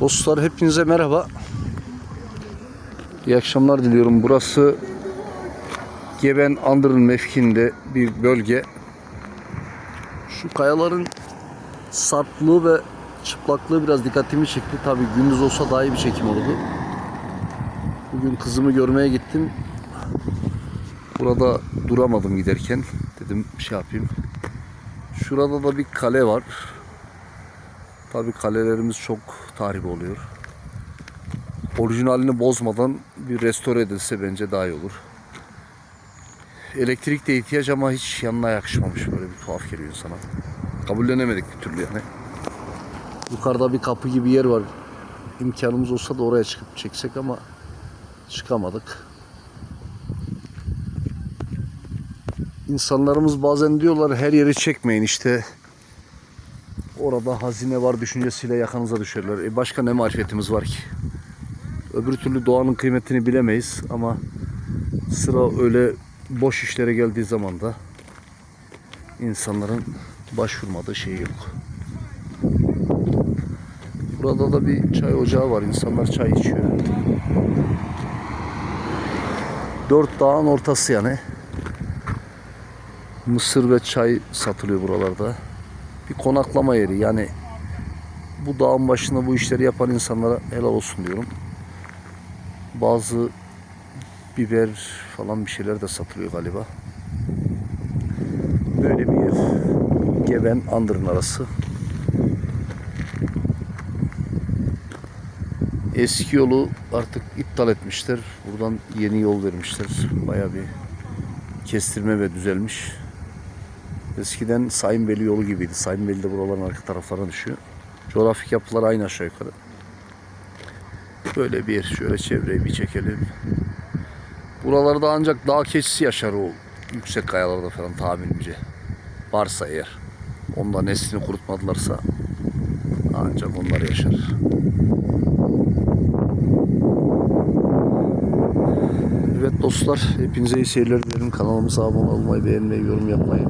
Dostlar hepinize merhaba. İyi akşamlar diliyorum. Burası Geben Andırın mevkiinde bir bölge. Şu kayaların sarplığı ve çıplaklığı biraz dikkatimi çekti. Tabii gündüz olsa daha iyi bir çekim olurdu. Bugün kızımı görmeye gittim. Burada duramadım giderken. Dedim şey yapayım. Şurada da bir kale var. Tabii kalelerimiz çok tarihi oluyor. Orijinalini bozmadan bir restore edilse bence daha iyi olur. Elektrik de ihtiyaç ama hiç yanına yakışmamış böyle bir tuhaf geliyor insana. Kabullenemedik bir türlü yani. Yukarıda bir kapı gibi yer var. İmkanımız olsa da oraya çıkıp çeksek ama çıkamadık. İnsanlarımız bazen diyorlar her yeri çekmeyin işte orada hazine var düşüncesiyle yakanıza düşerler. E başka ne marifetimiz var ki? Öbür türlü doğanın kıymetini bilemeyiz ama sıra öyle boş işlere geldiği zaman da insanların başvurmadığı şey yok. Burada da bir çay ocağı var. İnsanlar çay içiyor. Dört dağın ortası yani. Mısır ve çay satılıyor buralarda bir konaklama yeri. Yani bu dağın başında bu işleri yapan insanlara helal olsun diyorum. Bazı biber falan bir şeyler de satılıyor galiba. Böyle bir yer. Geben Andırın arası. Eski yolu artık iptal etmişler. Buradan yeni yol vermişler. Bayağı bir kestirme ve düzelmiş. Eskiden Sayınbeli yolu gibiydi. Sayınbeli de buraların arka taraflarına düşüyor. Coğrafik yapılar aynı aşağı yukarı. Böyle bir yer. Şöyle çevreyi bir çekelim. Buralarda ancak dağ keçisi yaşar o yüksek kayalarda falan tahminimce. Varsa eğer. Onda neslini kurutmadılarsa ancak onlar yaşar. Evet dostlar hepinize iyi seyirler dilerim. Kanalımıza abone olmayı, beğenmeyi, yorum yapmayı